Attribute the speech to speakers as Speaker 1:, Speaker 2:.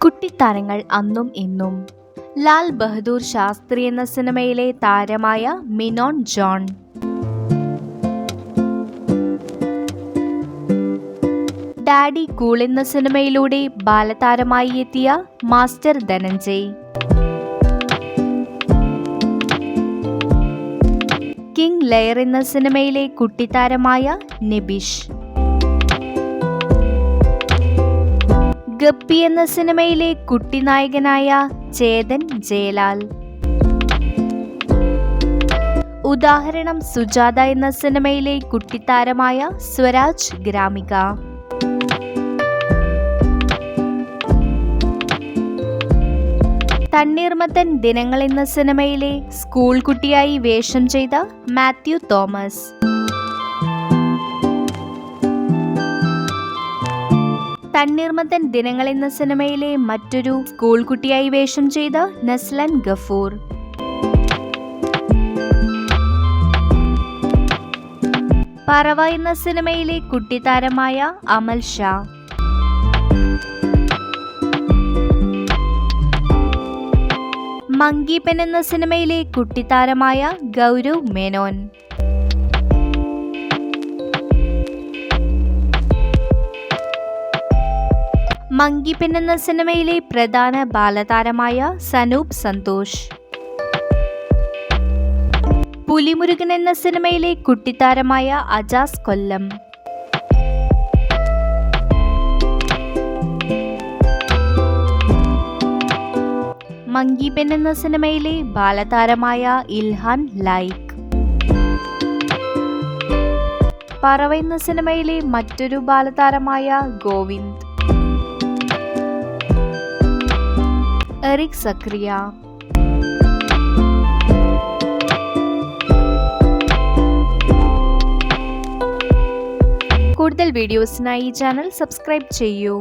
Speaker 1: കുട്ടിത്താരങ്ങൾ അന്നും ഇന്നും. ലാൽ ബഹദൂർ ശാസ്ത്രി എന്ന സിനിമയിലെ താരമായ മിനോൺ ജോൺ. ഡാഡി കൂൾ എന്ന സിനിമയിലൂടെ ബാലതാരമായി എത്തിയ മാസ്റ്റർ ധനഞ്ജയ്. കിങ് ലെയർ എന്ന സിനിമയിലെ കുട്ടിത്താരമായ നിബിഷ്. ഗപ്പി എന്ന സിനിമയിലെ കുട്ടി കുട്ടിനായകനായ ചേതൻ ജയലാൽ. ഉദാഹരണം സുജാത എന്ന സിനിമയിലെ കുട്ടിത്താരമായ സ്വരാജ് ഗ്രാമിക. തണ്ണീർമത്തൻ ദിനങ്ങൾ എന്ന സിനിമയിലെ സ്കൂൾ കുട്ടിയായി വേഷം ചെയ്ത മാത്യു തോമസ്. തണ്ണീർമത്തൻ ദിനങ്ങൾ എന്ന സിനിമയിലെ മറ്റൊരു സ്കൂൾ കുട്ടിയായി വേഷം ചെയ്ത നസ്ലൻ ഗഫൂർ. പറവ എന്ന സിനിമയിലെ കുട്ടിത്താരമായ അമൽ ഷാ. മങ്കിപ്പൻ എന്ന സിനിമയിലെ കുട്ടിത്താരമായ ഗൗരവ് മേനോൻ. മങ്കിപ്പൻ എന്ന സിനിമയിലെ പ്രധാന ബാലതാരമായ സനൂപ് സന്തോഷ്. പുലിമുരുകൻ എന്ന സിനിമയിലെ കുട്ടിത്താരമായ അജാസ് കൊല്ലം. മങ്കീപ്പൻ എന്ന സിനിമയിലെ ബാലതാരമായ ഇൽഹാൻ ലൈക്ക്. പറവ എന്ന സിനിമയിലെ മറ്റൊരു ബാലതാരമായ ഗോവിന്ദ്. എറിക് സക്രിയ കൂടുതൽ വീഡിയോസിനായി ഈ ചാനൽ സബ്സ്ക്രൈബ് ചെയ്യൂ